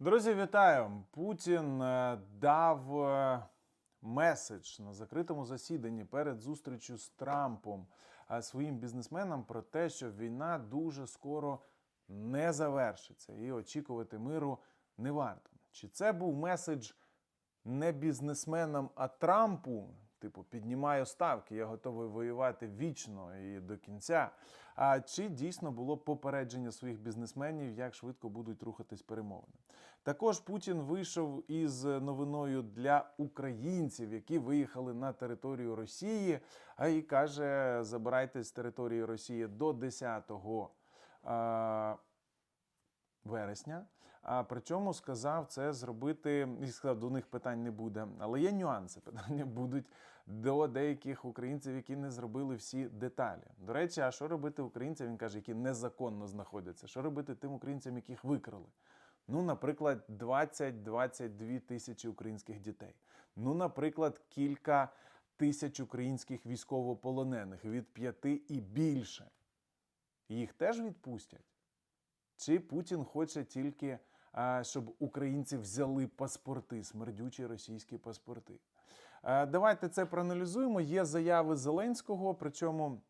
Друзі, вітаю! Путін е, дав е, меседж на закритому засіданні перед зустрічю з Трампом е, своїм бізнесменам про те, що війна дуже скоро не завершиться і очікувати миру не варто. Чи це був меседж не бізнесменам, а Трампу? Типу, піднімаю ставки, я готовий воювати вічно і до кінця. А чи дійсно було попередження своїх бізнесменів, як швидко будуть рухатись перемовини? Також Путін вийшов із новиною для українців, які виїхали на територію Росії, а і каже: забирайте з території Росії до 10 а, вересня. А причому сказав це зробити і сказав, до них питань не буде. Але є нюанси. Питання будуть до деяких українців, які не зробили всі деталі. До речі, а що робити українцям? Він каже, які незаконно знаходяться. Що робити тим українцям, яких викрали? Ну, наприклад, 20-22 тисячі українських дітей. Ну, наприклад, кілька тисяч українських військовополонених від п'яти і більше. Їх теж відпустять? Чи Путін хоче тільки, щоб українці взяли паспорти, смердючі російські паспорти? Е, Давайте це проаналізуємо. Є заяви Зеленського, причому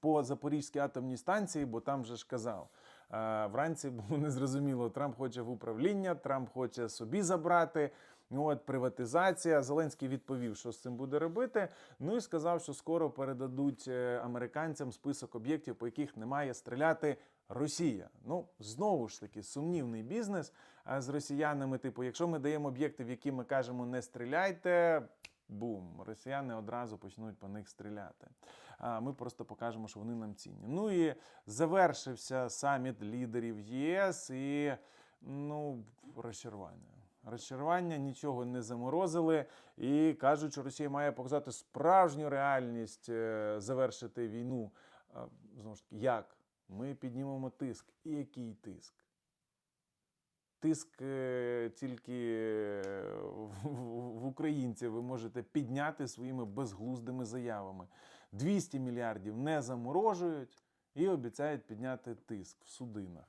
по Запорізькій атомній станції, бо там же ж казав. Е, Вранці було незрозуміло, Трамп хоче в управління, Трамп хоче собі забрати. Ну, От приватизація. Зеленський відповів, що з цим буде робити. Ну і сказав, що скоро передадуть е, американцям список об'єктів, по яких не має стріляти Росія. Ну знову ж таки, сумнівний бізнес з росіянами. Типу, якщо ми даємо об'єкти, в які ми кажемо не стріляйте. Бум, росіяни одразу почнуть по них стріляти. А ми просто покажемо, що вони нам цінні. Ну і завершився саміт лідерів ЄС і ну, розчарування. Розчарування нічого не заморозили і кажуть, що Росія має показати справжню реальність е, завершити війну. Знову ж таки, як? Ми піднімемо тиск. І який тиск? Тиск е, тільки е, в- українців ви можете підняти своїми безглуздими заявами. 200 мільярдів не заморожують і обіцяють підняти тиск в судинах.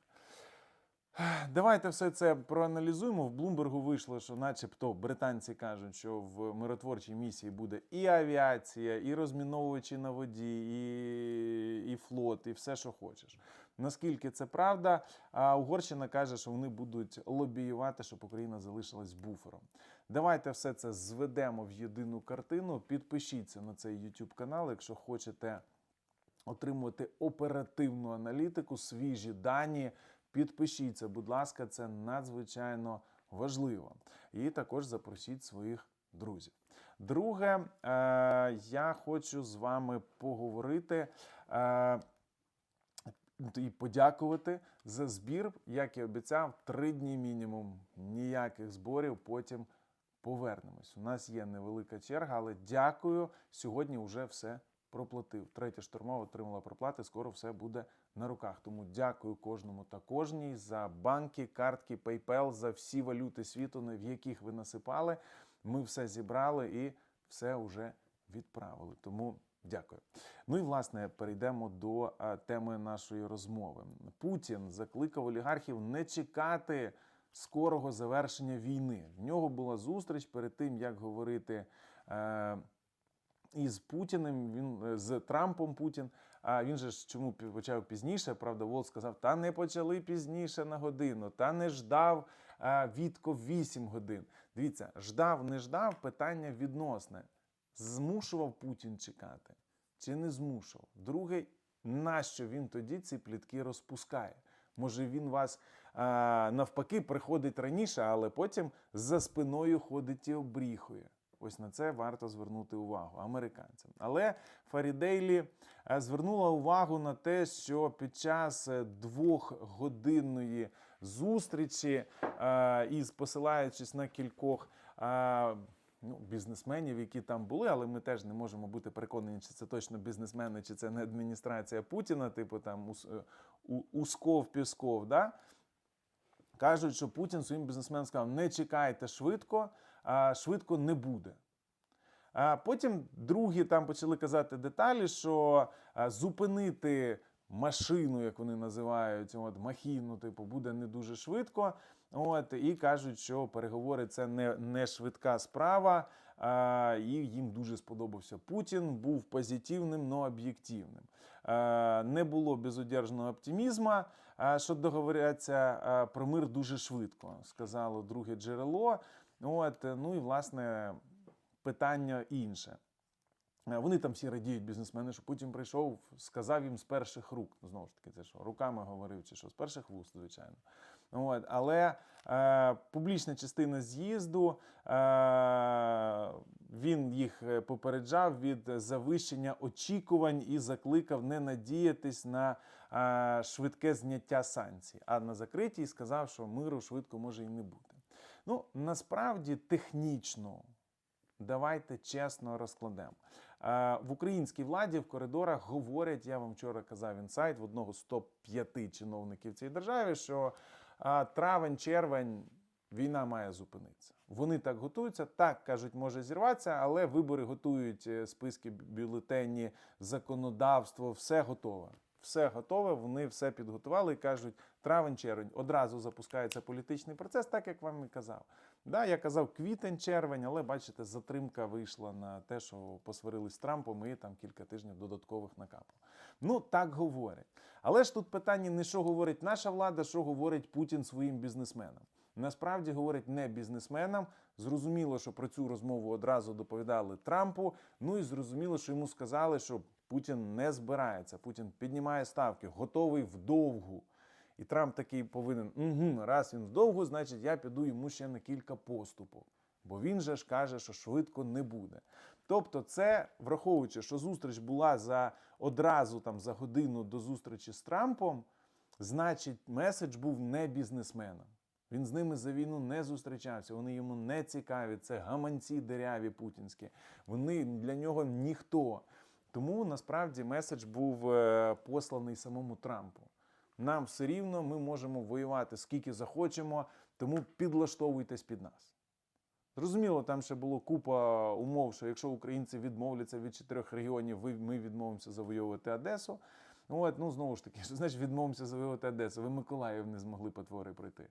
Давайте все це проаналізуємо. В Блумбергу вийшло, що, начебто, британці кажуть, що в миротворчій місії буде і авіація, і розміновувачі на воді, і, і флот, і все, що хочеш. Наскільки це правда? А Угорщина каже, що вони будуть лобіювати, щоб Україна залишилась буфером. Давайте все це зведемо в єдину картину. Підпишіться на цей YouTube канал, якщо хочете отримувати оперативну аналітику, свіжі дані. Підпишіться, будь ласка, це надзвичайно важливо. І також запросіть своїх друзів. Друге, е, я хочу з вами поговорити. Е, і подякувати за збір, як і обіцяв, три дні мінімум. Ніяких зборів. Потім повернемось. У нас є невелика черга, але дякую. Сьогодні вже все проплатив. Третя штурмова отримала проплати. Скоро все буде на руках. Тому дякую кожному та кожній за банки, картки, PayPal, за всі валюти світу, в яких ви насипали. Ми все зібрали і все вже відправили. Тому. Дякую. Ну і власне перейдемо до теми нашої розмови. Путін закликав олігархів не чекати скорого завершення війни. В нього була зустріч перед тим, як говорити. Е, із Путіним, він е, з Трампом Путін. А він же ж чому почав пізніше? Правда, Волк сказав: та не почали пізніше на годину, та не ждав Вітко 8 годин. Дивіться, ждав, не ждав питання відносне. Змушував Путін чекати чи не змушував? Друге, нащо він тоді ці плітки розпускає? Може, він вас а, навпаки приходить раніше, але потім за спиною ходить і обріхує. Ось на це варто звернути увагу американцям. Але Фарідейлі звернула увагу на те, що під час е, двохгодинної зустрічі, е, із посилаючись на кількох. е, Ну, бізнесменів, які там були, але ми теж не можемо бути переконані, чи це точно бізнесмени, чи це не адміністрація Путіна, типу там е, Усков, Пісков. Да? Кажуть, що Путін своїм бізнесменам сказав: не чекайте швидко, а швидко не буде. А потім другі там почали казати деталі, що зупинити машину, як вони називають, от, махіну, типу, буде не дуже швидко. От, і кажуть, що переговори це не, не швидка справа. А, і їм дуже сподобався Путін, був позитивним, але об'єктивним. Не було безодержного оптимізму, що договоряться про мир дуже швидко, сказало друге джерело. От, ну і власне питання інше. Е, Вони там всі радіють бізнесмени, що Путін прийшов, сказав їм з перших рук. Ну, знову ж таки, це що руками говорив, чи що з перших вуст, звичайно. От, але е, публічна частина з'їзду е, він їх е, попереджав від завищення очікувань і закликав не надіятись на е, швидке зняття санкцій, а на закритій сказав, що миру швидко може і не бути. Ну насправді технічно. Давайте чесно розкладемо. Е, В українській владі в коридорах говорять, я вам вчора казав інсайт в одного з топ-5 чиновників цієї держави, що е, травень-червень війна має зупинитися. Вони так готуються, так кажуть, може зірватися, але вибори готують е, списки бюлетені, законодавство, все готове. Все готове, вони все підготували і кажуть, травень-червень одразу запускається політичний процес, так як вам і казав. Да, я казав квітень-червень, але бачите, затримка вийшла на те, що посварились з Трампом і там кілька тижнів додаткових накапало. Ну, так говорять. Але ж тут питання не що говорить наша влада, що говорить Путін своїм бізнесменам. Насправді говорить не бізнесменам. Зрозуміло, що про цю розмову одразу доповідали Трампу. Ну і зрозуміло, що йому сказали, що Путін не збирається. Путін піднімає ставки, готовий вдовгу. І Трамп такий повинен, угу, раз він вдовго, значить я піду йому ще на кілька поступок. Бо він же ж каже, що швидко не буде. Тобто, це враховуючи, що зустріч була за одразу там за годину до зустрічі з Трампом, значить, меседж був не бізнесменам. Він з ними за війну не зустрічався. Вони йому не цікаві. Це гаманці деряві путінські. Вони для нього ніхто. Тому насправді меседж був е, посланий самому Трампу. Нам все рівно, ми можемо воювати скільки захочемо, тому підлаштовуйтесь під нас. Зрозуміло, там ще було купа умов, що якщо українці відмовляться від чотирьох регіонів, ми відмовимося завоювати Одесу. От, ну знову ж таки, що значить відмовимося завоювати Одесу? Ви Миколаїв не змогли по твори пройти.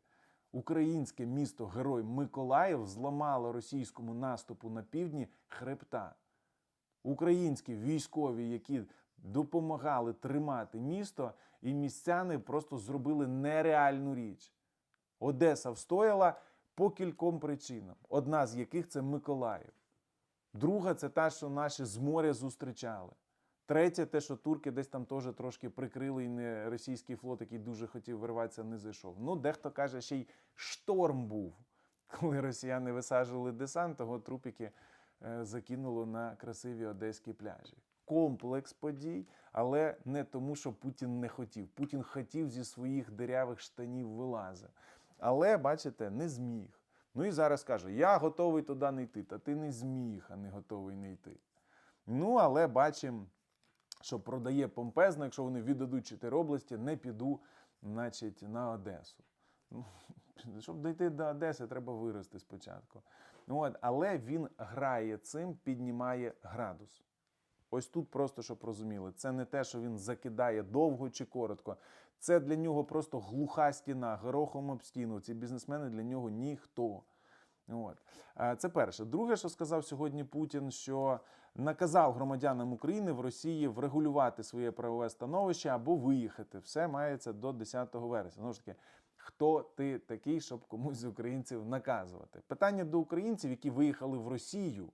Українське місто Герой Миколаїв зламало російському наступу на півдні хребта. Українські військові, які допомагали тримати місто, і містяни просто зробили нереальну річ. Одеса встояла по кільком причинам, одна з яких це Миколаїв. Друга це та, що наші з моря зустрічали. Третє, те, що турки десь там теж трошки прикрили, і не російський флот, який дуже хотів вирватися, не зайшов. Ну, дехто каже, ще й шторм був, коли росіяни висаджували десант, того трупіки е, закинуло на красиві одеські пляжі. Комплекс подій, але не тому, що Путін не хотів. Путін хотів зі своїх дирявих штанів вилазити. Але, бачите, не зміг. Ну і зараз каже: я готовий туди не йти, та ти не зміг, а не готовий не йти. Ну, але бачимо, що продає помпезно, якщо вони віддадуть чотири області, не піду, значить, на Одесу. Ну, Щоб дійти до Одеси, треба вирости спочатку. Ну, от, але він грає цим, піднімає градус. Ось тут просто щоб розуміли, це не те, що він закидає довго чи коротко. Це для нього просто глуха стіна, горохом об стіну. Ці бізнесмени для нього ніхто. От. Е, Це перше. Друге, що сказав сьогодні Путін, що наказав громадянам України в Росії врегулювати своє правове становище або виїхати. Все мається до 10 вересня. Знову ж таки, хто ти такий, щоб комусь з українців наказувати? Питання до українців, які виїхали в Росію.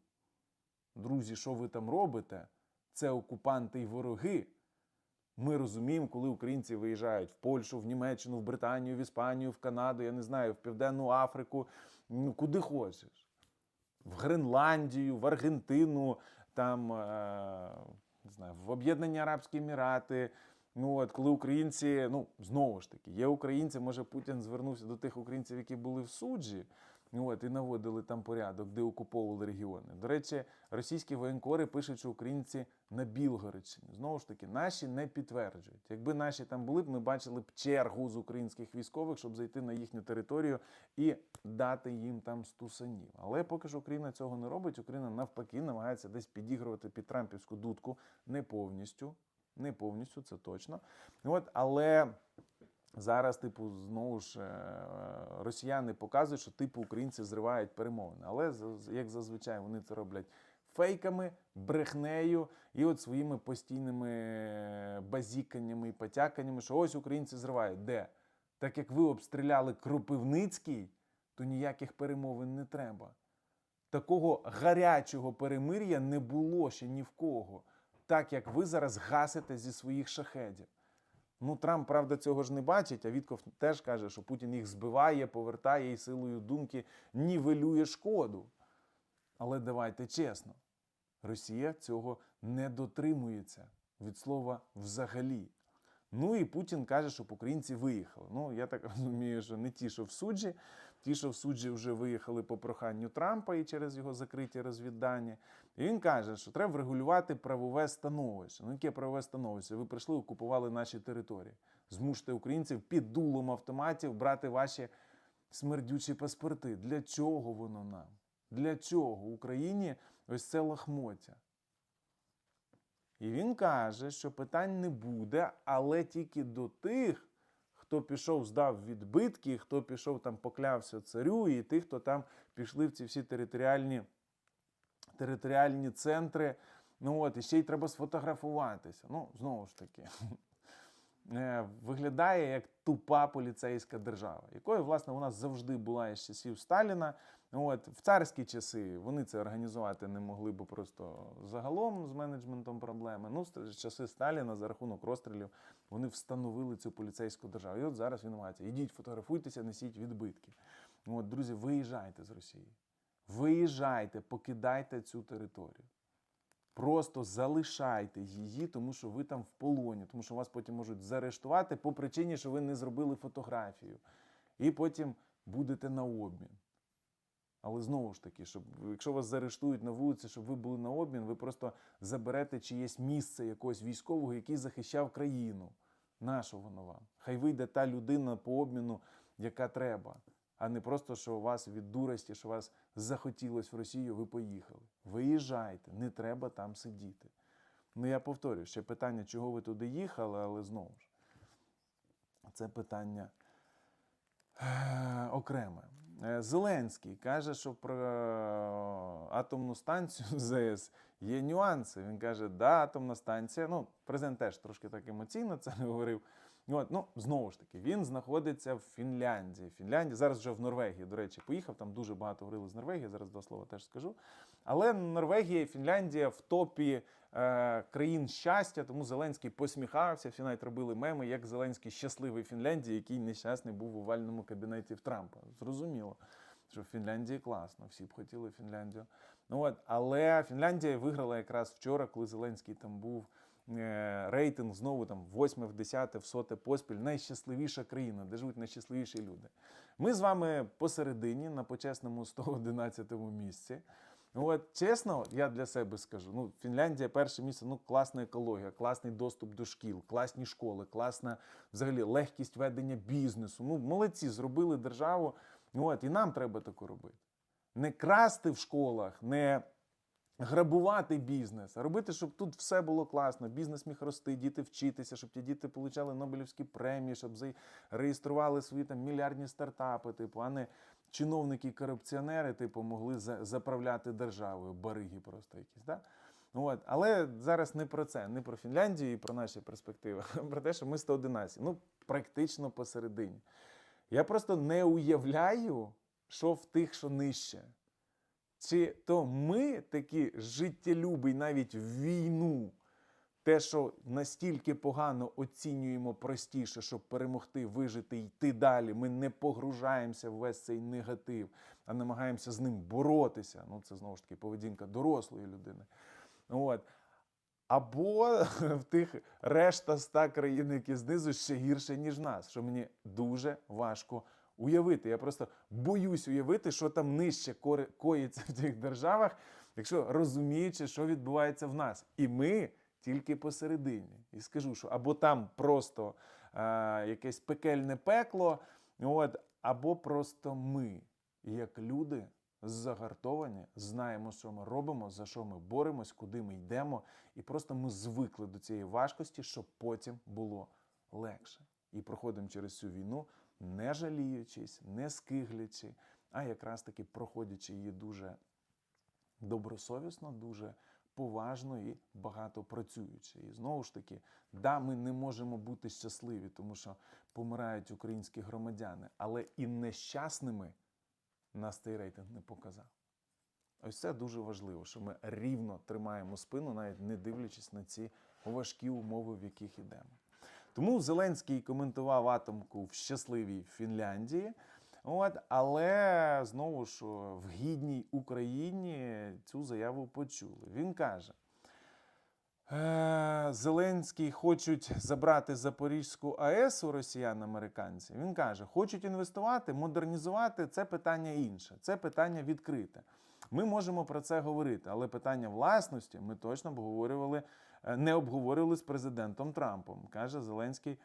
Друзі, що ви там робите? Це окупанти і вороги. Ми розуміємо, коли українці виїжджають в Польщу, в Німеччину, в Британію, в Іспанію, в Канаду, я не знаю, в Південну Африку, ну куди хочеш. В Гренландію, в Аргентину, там, е, не знаю, в Об'єднані Арабські Емірати. Ну, от коли українці, ну знову ж таки, є українці, може Путін звернувся до тих українців, які були в суджі, от, і наводили там порядок, де окуповували регіони. До речі, російські воєнкори пишуть, що українці на Білгородщині. Знову ж таки, наші не підтверджують. Якби наші там були б, ми бачили б чергу з українських військових, щоб зайти на їхню територію і дати їм там стусанів. Але поки що Україна цього не робить. Україна навпаки намагається десь підігрувати під Трампівську дудку не повністю. Не повністю, це точно. От, але зараз, типу, знову ж е, росіяни показують, що типу українці зривають перемовини. Але як зазвичай вони це роблять фейками, брехнею і от своїми постійними е, базіканнями і потяканнями, що ось українці зривають. Де? Так як ви обстріляли Кропивницький, то ніяких перемовин не треба. Такого гарячого перемир'я не було ще ні в кого, так як ви зараз гасите зі своїх шахедів. Ну, Трамп, правда, цього ж не бачить, а Вітков теж каже, що Путін їх збиває, повертає і силою думки нівелює шкоду. Але давайте чесно, Росія цього не дотримується від слова взагалі. Ну і Путін каже, щоб українці виїхали. Ну, я так розумію, що не ті, що в суджі, ті, що в суджі вже виїхали по проханню Трампа і через його закриті розвіддання. І він каже, що треба врегулювати правове становище. Ну, яке правове становище? Ви прийшли, окупували наші території. Змуште українців під дулом автоматів брати ваші смердючі паспорти. Для чого воно нам? Для чого Україні ось це лахмоття? І він каже, що питань не буде, але тільки до тих, хто пішов, здав відбитки, хто пішов там поклявся царю, і тих, хто там пішли в ці всі територіальні, територіальні центри. Ну от, і ще й треба сфотографуватися. Ну, знову ж таки, е, виглядає як тупа поліцейська держава, якою, власне, вона завжди була із часів Сталіна. От, в царські часи вони це організувати не могли, бо просто загалом з менеджментом проблеми. Ну, з часи Сталіна за рахунок розстрілів вони встановили цю поліцейську державу. І от зараз він намагається. Ідіть, фотографуйтеся, несіть відбитки. От, друзі, виїжджайте з Росії. Виїжджайте, покидайте цю територію. Просто залишайте її, тому що ви там в полоні, тому що вас потім можуть заарештувати по причині, що ви не зробили фотографію. І потім будете на обмін. Але знову ж таки, щоб якщо вас заарештують на вулиці, щоб ви були на обмін, ви просто заберете чиєсь місце якогось військового, який захищав країну. Нащо воно вам? Хай вийде та людина по обміну, яка треба, а не просто, що у вас від дурості, що вас захотілось в Росію, ви поїхали. Виїжджайте, не треба там сидіти. Ну я повторюю, ще питання, чого ви туди їхали, але знову ж, це питання е, окреме. Е, Зеленський каже, що про атомну станцію ЗАЕС є нюанси. Він каже, да, атомна станція. Ну, президент теж трошки так емоційно це говорив. От, ну, знову ж таки, він знаходиться в Фінляндії. Фінляндія зараз вже в Норвегії, до речі, поїхав. Там дуже багато говорили з Норвегії. Зараз два слова теж скажу. Але Норвегія і Фінляндія в топі е, країн щастя, тому Зеленський посміхався. Всі навіть робили меми, як Зеленський щасливий Фінляндії, який нещасний був у овальному кабінеті в Трампа. Зрозуміло, що в Фінляндії класно, всі б хотіли Фінляндію. Ну от, але Фінляндія виграла якраз вчора, коли Зеленський там був. Е, Рейтинг знову там восьме, в десяте, в соте поспіль. Найщасливіша країна, де живуть найщасливіші люди. Ми з вами посередині на почесному 111 місці. Ну, от, чесно, я для себе скажу: ну, Фінляндія перше місце, ну, класна екологія, класний доступ до шкіл, класні школи, класна взагалі легкість ведення бізнесу. Ну, молодці, зробили державу. От, і нам треба таку робити. Не красти в школах, не грабувати бізнес, робити, щоб тут все було класно. Бізнес міг рости, діти вчитися, щоб ті діти отримали Нобелівські премії, щоб зареєстрували свої там мільярдні стартапи, типу, а не чиновники і корупціонери, типу, могли заправляти державою, бариги просто якісь. Да? От. Але зараз не про це, не про Фінляндію і про наші перспективи, а про те, що ми 111, ну практично посередині. Я просто не уявляю, що в тих, що нижче. Чи то ми такі життєлюбі навіть в війну, те, що настільки погано оцінюємо простіше, щоб перемогти, вижити, йти далі. Ми не погружаємося в весь цей негатив, а намагаємося з ним боротися. Ну, це знову ж таки поведінка дорослої людини. От. Або в тих решта ста країн, які знизу ще гірше, ніж нас, що мені дуже важко уявити. Я просто боюсь уявити, що там нижче коїться в тих державах, якщо розуміючи, що відбувається в нас. І ми тільки посередині. І скажу, що або там просто е, якесь пекельне пекло, от, або просто ми, як люди, загартовані, знаємо, що ми робимо, за що ми боремось, куди ми йдемо, і просто ми звикли до цієї важкості, щоб потім було легше. І проходимо через цю війну, не жаліючись, не скиглячи, а якраз таки проходячи її дуже добросовісно, дуже поважно і багато працюючи. І знову ж таки, да, ми не можемо бути щасливі, тому що помирають українські громадяни, але і нещасними нас цей рейтинг не показав. Ось це дуже важливо, що ми рівно тримаємо спину, навіть не дивлячись на ці важкі умови, в яких йдемо. Тому Зеленський коментував атомку в щасливій Фінляндії. От, але знову ж в гідній Україні цю заяву почули. Він каже: «Е, Зеленський хочуть забрати Запорізьку АЕС у росіян американці. Він каже, хочуть інвестувати, модернізувати це питання інше, це питання відкрите. Ми можемо про це говорити, але питання власності ми точно обговорювали, не обговорювали з президентом Трампом, каже Зеленський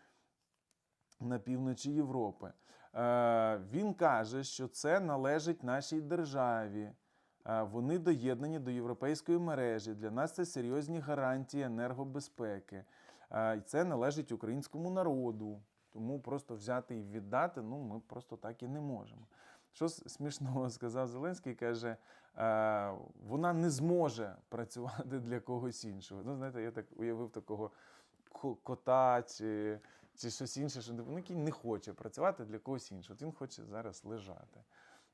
на півночі Європи. Е, Він каже, що це належить нашій державі. Е, Вони доєднані до європейської мережі. Для нас це серйозні гарантії енергобезпеки. Е, І це належить українському народу. Тому просто взяти і віддати ну, ми просто так і не можемо. Що смішного сказав Зеленський, каже, е, вона не зможе працювати для когось іншого. Ну, знаєте, я так уявив такого кота чи, чи щось інше, що ну, який не хоче працювати для когось іншого. От він хоче зараз лежати.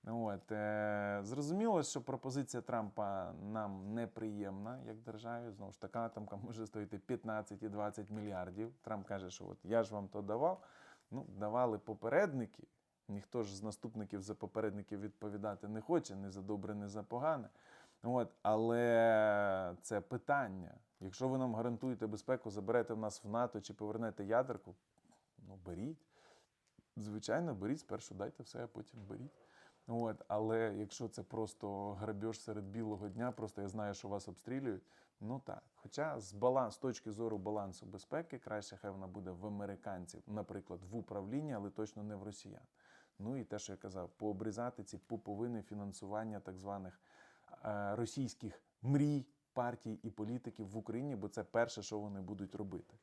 От, е, зрозуміло, що пропозиція Трампа нам неприємна як державі. Знову ж така атомка може стоїти 15 і 20 мільярдів. Трамп каже, що от я ж вам то давав. Ну, давали попередники. Ніхто ж з наступників за попередників відповідати не хоче, ні за добре, ні за погане. От, але це питання. Якщо ви нам гарантуєте безпеку, заберете в нас в НАТО чи повернете ядерку, ну беріть. Звичайно, беріть, спершу дайте все, а потім беріть. От, але якщо це просто грабіж серед білого дня, просто я знаю, що вас обстрілюють. Ну так. Хоча з баланс, з точки зору балансу безпеки, краще хай вона буде в американців, наприклад, в управлінні, але точно не в росіян. Ну і те, що я казав, пообрізати ці пуповини фінансування так званих е, російських мрій, партій і політиків в Україні, бо це перше, що вони будуть робити.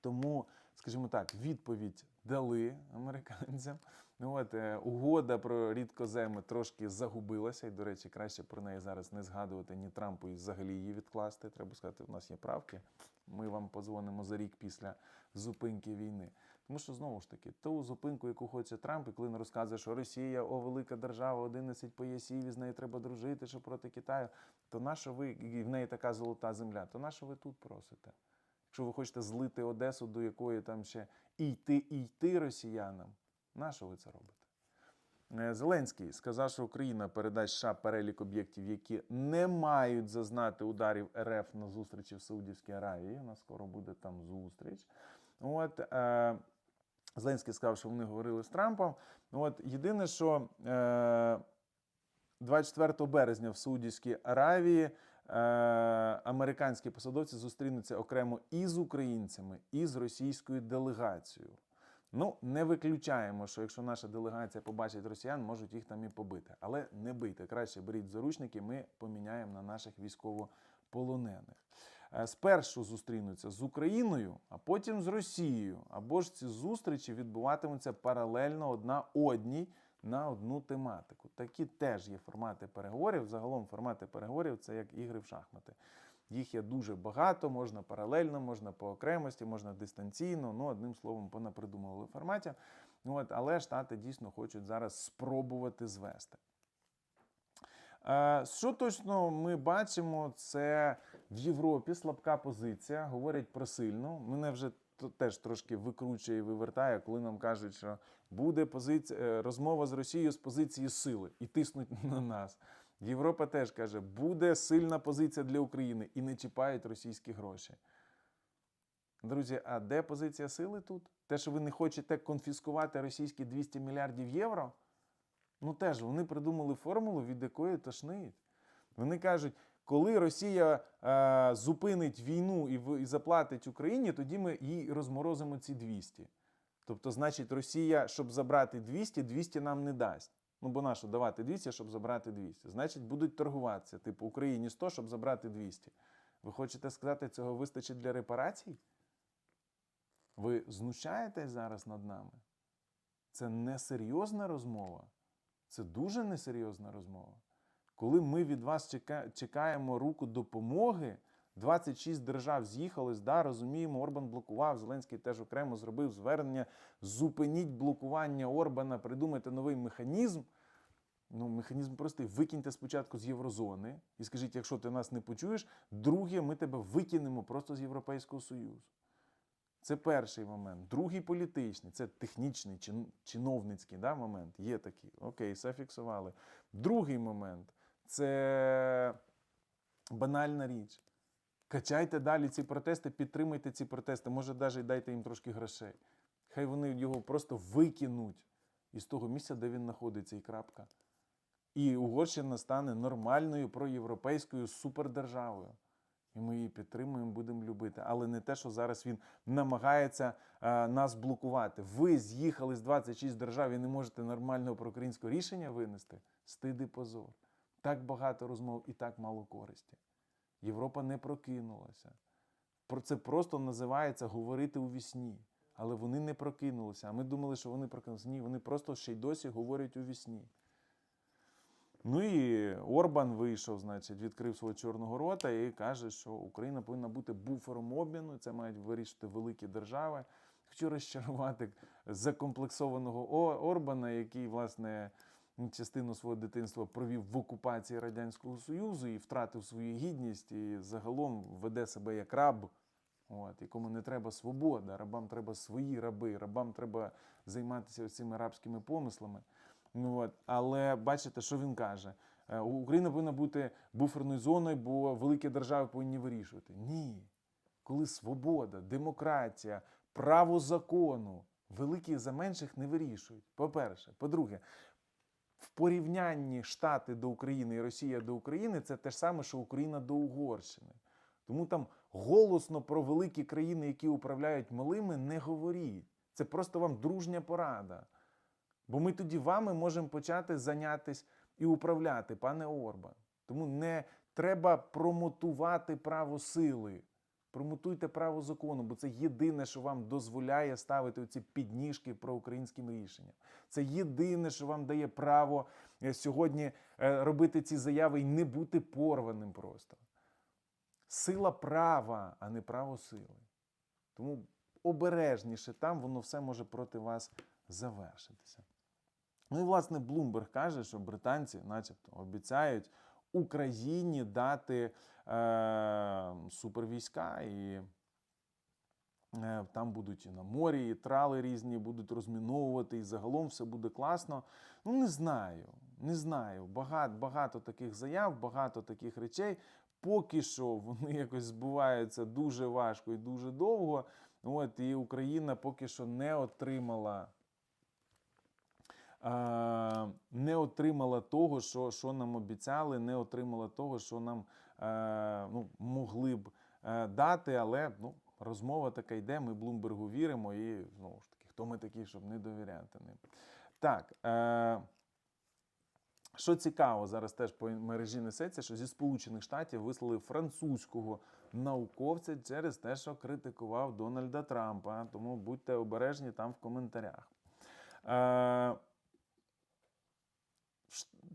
Тому, скажімо так, відповідь дали американцям. Ну, от, е, угода про рідкоземи трошки загубилася, і, до речі, краще про неї зараз не згадувати ні Трампу і взагалі її відкласти. Треба сказати, у нас є правки. Ми вам позвонимо за рік після зупинки війни. Тому що знову ж таки, ту зупинку, яку хоче Трамп, і коли він розказує, що Росія, о, велика держава, 11 поясів, і з нею треба дружити, що проти Китаю, то нащо ви, і в неї така золота земля, то нащо ви тут просите? Якщо ви хочете злити Одесу, до якої там ще йти, і йти росіянам, нащо ви це робите? Е, Зеленський сказав, що Україна передасть США перелік об'єктів, які не мають зазнати ударів РФ на зустрічі в Саудівській Аравії. У нас скоро буде там зустріч. От, е, Зеленський сказав, що вони говорили з Трампом. От, єдине, що е, 24 березня в Саудівській Аравії е, американські посадовці зустрінуться окремо і з українцями, і з російською делегацією. Ну, не виключаємо, що якщо наша делегація побачить росіян, можуть їх там і побити. Але не бийте. Краще беріть заручники, ми поміняємо на наших військовополонених. Е, Спершу зустрінуться з Україною, а потім з Росією. Або ж ці зустрічі відбуватимуться паралельно одна одній на одну тематику. Такі теж є формати переговорів. Загалом формати переговорів це як ігри в шахмати. Їх є дуже багато, можна паралельно, можна по окремості, можна дистанційно. Ну, одним словом, понапридумували форматів. Ну, От, але Штати дійсно хочуть зараз спробувати звести. Е, Що точно ми бачимо, це в Європі слабка позиція. Говорять про сильну. Мене вже теж трошки викручує і вивертає, коли нам кажуть, що буде позиція е, розмова з Росією з позиції сили і тиснуть на нас. Європа теж каже, буде сильна позиція для України і не чіпають російські гроші. Друзі, а де позиція сили тут? Те, що ви не хочете конфіскувати російські 200 мільярдів євро? Ну теж вони придумали формулу, від якої тошнить. Вони кажуть, коли Росія е, зупинить війну і, в- і заплатить Україні, тоді ми їй розморозимо ці 200. Тобто, значить, Росія, щоб забрати 200, 200 нам не дасть. Ну, бо на що давати 200, щоб забрати 200. Значить, будуть торгуватися. Типу, Україні 100, щоб забрати 200. Ви хочете сказати, цього вистачить для репарацій? Ви знущаєтесь зараз над нами? Це несерйозна розмова. Це дуже несерйозна розмова. Коли ми від вас чекаємо руку допомоги, 26 держав з'їхались, да, розуміємо, Орбан блокував, Зеленський теж окремо зробив звернення. Зупиніть блокування Орбана, придумайте новий механізм. Ну, механізм простий. Викиньте спочатку з Єврозони і скажіть, якщо ти нас не почуєш, друге, ми тебе викинемо просто з Європейського Союзу. Це перший момент. Другий політичний, це технічний, чин- чиновницький да, момент. Є такий. Окей, все фіксували. Другий момент це банальна річ. Качайте далі ці протести, підтримуйте ці протести, може, навіть дайте їм трошки грошей. Хай вони його просто викинуть із того місця, де він знаходиться, і крапка. І Угорщина стане нормальною проєвропейською супердержавою. І ми її підтримуємо, будемо любити. Але не те, що зараз він намагається е, нас блокувати. Ви з'їхали з 26 держав і не можете нормального проукраїнського рішення винести. Стид і позор. Так багато розмов і так мало користі. Європа не прокинулася. Про це просто називається говорити у вісні. Але вони не прокинулися. А ми думали, що вони прокинулися. Ні, вони просто ще й досі говорять у вісні. Ну і Орбан вийшов, значить, відкрив свого чорного рота і каже, що Україна повинна бути буфером обміну. Це мають вирішити великі держави. Хочу розчарувати закомплексованого Орбана, який, власне, частину свого дитинства провів в окупації Радянського Союзу і втратив свою гідність, і загалом веде себе як раб. От, якому не треба свобода, рабам треба свої раби, рабам треба займатися цими рабськими помислами. Ну, от. Але бачите, що він каже: Е, Україна повинна бути буферною зоною, бо великі держави повинні вирішувати. Ні. Коли свобода, демократія, право закону, великі за менших не вирішують. По-перше. По-друге, в порівнянні Штати до України і Росія до України це те ж саме, що Україна до Угорщини. Тому там голосно про великі країни, які управляють малими, не говоріть. Це просто вам дружня порада. Бо ми тоді вами можемо почати зайнятися і управляти, пане Орбан. Тому не треба промотувати право сили. Промотуйте право закону, бо це єдине, що вам дозволяє ставити оці підніжки проукраїнським рішенням. Це єдине, що вам дає право е, сьогодні е, робити ці заяви і не бути порваним просто. Сила права, а не право сили. Тому обережніше там воно все може проти вас завершитися. Ну і власне Блумберг каже, що британці, начебто, обіцяють Україні дати супервійська, і е, там будуть і на морі, і трали різні, будуть розміновувати, і загалом все буде класно. Ну, не знаю, не знаю. Багато, багато таких заяв, багато таких речей. Поки що вони якось збуваються дуже важко і дуже довго. От, і Україна поки що не отримала е, не отримала того, що, що нам обіцяли, не отримала того, що нам е, ну, могли б е, дати, але ну, розмова така йде, ми Блумбергу віримо, і знову ж таки, хто ми такі, щоб не довіряти ним. Так. Е, що цікаво, зараз теж по мережі несеться, що зі Сполучених Штатів вислали французького науковця через те, що критикував Дональда Трампа. Тому будьте обережні там в коментарях. Е,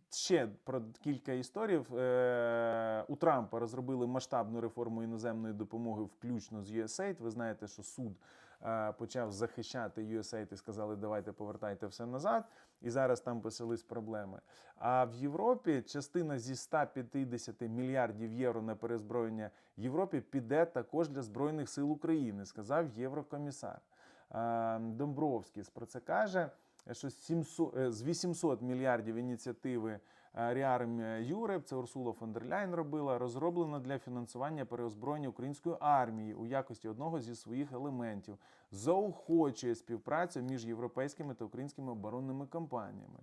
Ще про кілька історій. Е, У Трампа розробили масштабну реформу іноземної допомоги, включно з USAID. Ви знаєте, що суд е, почав захищати USAID і сказали, давайте повертайте все назад. І зараз там почались проблеми. А в Європі частина зі 150 мільярдів євро на перезброєння Європі піде також для Збройних сил України, сказав єврокомісар. Е, Домбровський про це каже що з 700, е, з 800 мільярдів ініціативи е, Ріарм Юреп, це Урсула фон дер Ляйн робила, розроблена для фінансування переозброєння української армії у якості одного зі своїх елементів, заохочує співпрацю між європейськими та українськими оборонними компаніями.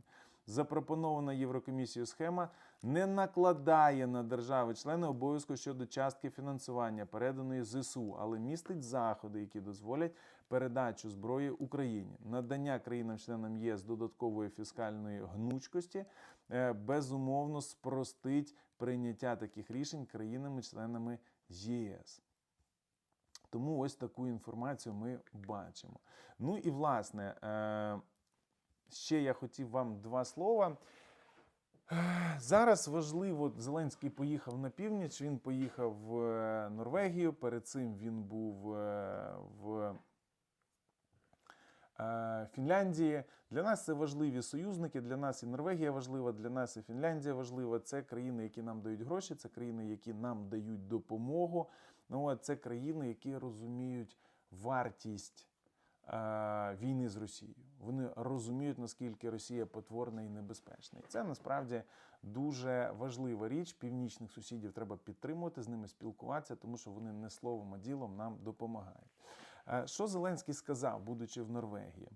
Запропонована Єврокомісією схема не накладає на держави-члени обов'язку щодо частки фінансування, переданої ЗСУ, але містить заходи, які дозволять передачу зброї Україні, надання країнам-членам ЄС додаткової фіскальної гнучкості е, безумовно спростить прийняття таких рішень країнами-членами ЄС. Тому ось таку інформацію ми бачимо. Ну і власне, е, ще я хотів вам два слова. Зараз важливо, Зеленський поїхав на північ, він поїхав в е, Норвегію. Перед цим він був е, в е, Фінляндії. Для нас це важливі союзники. Для нас і Норвегія важлива, для нас і Фінляндія важлива. Це країни, які нам дають гроші, це країни, які нам дають допомогу. Ну, от це країни, які розуміють вартість війни з Росією. Вони розуміють, наскільки Росія потворна і небезпечна. І це насправді дуже важлива річ. Північних сусідів треба підтримувати, з ними спілкуватися, тому що вони не словом, а ділом нам допомагають. Е, Що Зеленський сказав, будучи в Норвегії?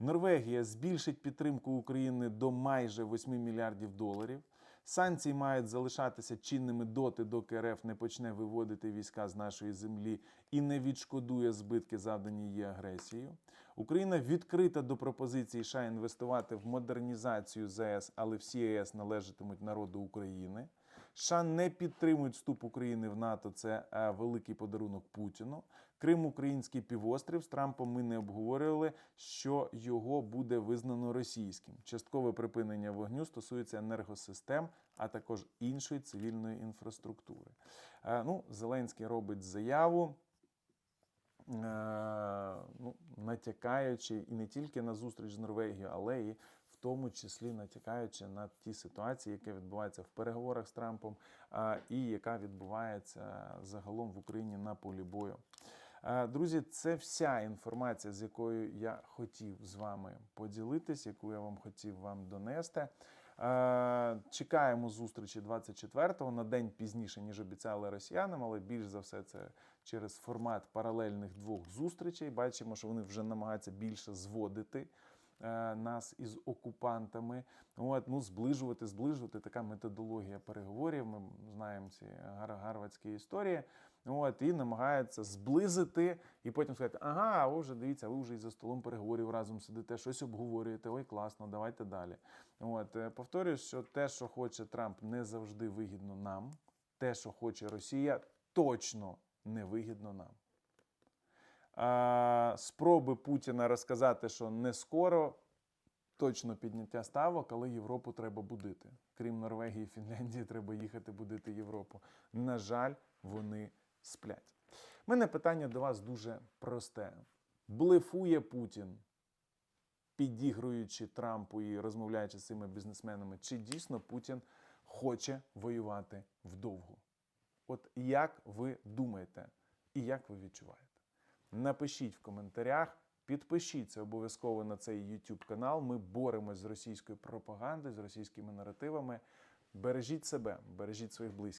Норвегія збільшить підтримку України до майже 8 мільярдів доларів. Санкції мають залишатися чинними доти, доки РФ не почне виводити війська з нашої землі і не відшкодує збитки, завдані її агресією. Україна відкрита до пропозиції США інвестувати в модернізацію ЗС, але всі ЄС належатимуть народу України. США не підтримують вступ України в НАТО. Це е, великий подарунок Путіну. Крим Український півострів з Трампом ми не обговорювали, що його буде визнано російським. Часткове припинення вогню стосується енергосистем, а також іншої цивільної інфраструктури. Е, Ну, Зеленський робить заяву. е, Ну, натякаючи і не тільки на зустріч з Норвегією, але і тому числі натякаючи на ті ситуації, які відбуваються в переговорах з Трампом, і яка відбувається загалом в Україні на полі бою. Друзі, це вся інформація, з якою я хотів з вами поділитись, яку я вам хотів вам донести. Чекаємо зустрічі 24-го на день пізніше, ніж обіцяли росіянам, але більш за все це через формат паралельних двох зустрічей. Бачимо, що вони вже намагаються більше зводити нас із окупантами. От, ну, зближувати, зближувати така методологія переговорів. Ми знаємо ці гар- історії. От, і намагаються зблизити, і потім сказати: ага, ви вже дивіться, ви вже і за столом переговорів разом сидите, щось обговорюєте. Ой, класно, давайте далі. От, е, повторюю, що те, що хоче Трамп, не завжди вигідно нам. Те, що хоче Росія, точно не вигідно нам. Спроби Путіна розказати, що не скоро точно підняття ставок, але Європу треба будити. Крім Норвегії і Фінляндії, треба їхати будити Європу. На жаль, вони сплять. У мене питання до вас дуже просте: блефує Путін, підігруючи Трампу і розмовляючи з цими бізнесменами, чи дійсно Путін хоче воювати вдовго? От як ви думаєте і як ви відчуваєте? Напишіть в коментарях, підпишіться обов'язково на цей YouTube канал. Ми боремось з російською пропагандою, з російськими наративами. Бережіть себе, бережіть своїх близьких.